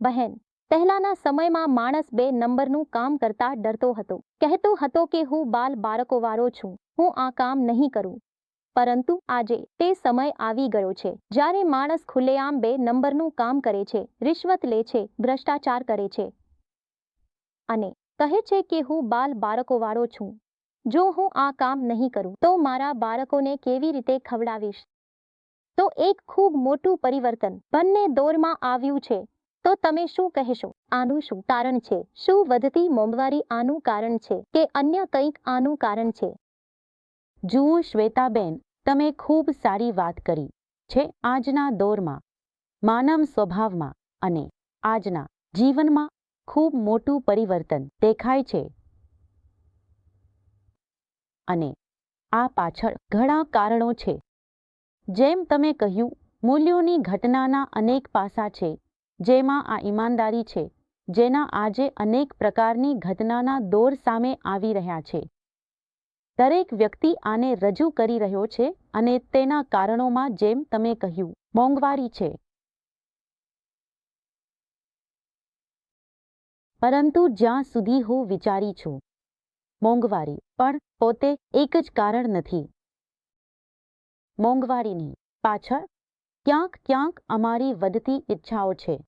બહેન, પહેલાના સમયમાં માણસ બે નંબરનું કામ કરતા ડરતો હતો. કહેતો હતો કે હું બાલ બાળકોવાળો છું, હું આ કામ નહીં કરું. પરંતુ આજે તે સમય આવી ગયો છે, જ્યારે માણસ ખુલ્લેઆમ બે નંબરનું કામ કરે છે, રિશ્વત લે છે, ભ્રષ્ટાચાર કરે છે. અને કહે છે કે હું બાલ બાળકોવાળો છું. જો હું આ કામ નહીં કરું, તો મારા બાળકોને કેવી રીતે ખવડાવીશ? તો એક ખૂબ મોટું પરિવર્તન બંને દોરમાં આવ્યું છે. તો તમે શું કહેશો? આનું શું કારણ છે? શું વધતી મોંઘવારી આનું કારણ છે કે અન્ય કંઈક આનું કારણ છે? જુઓ શ્વેતાબેન, તમે ખૂબ સારી વાત કરી છે આજના દોરમાં, માનવ સ્વભાવમાં અને આજના જીવનમાં ખૂબ મોટું પરિવર્તન દેખાય છે. અને આ પાછળ ઘણા કારણો છે. જેમ તમે કહ્યું, મૂલ્યોની ઘટનાના અનેક પાસા છે. જેમાં આ ઈમાનદારી છે, જેના આજે અનેક પ્રકારની ઘટનાના દોર સામે આવી રહ્યા છે. દરેક વ્યક્તિ આને રજૂ કરી રહ્યો છે અને તેના કારણોમાં જેમ તમે કહ્યું, મોંઘવારી છે. પરંતુ જ્યાં સુધી હું વિચારી છું, મોંઘવારી પણ પોતે એક જ કારણ નથી. મોંઘવારીની પાછળ ક્યાંક ક્યાંક અમારી વધતી ઈચ્છાઓ છે.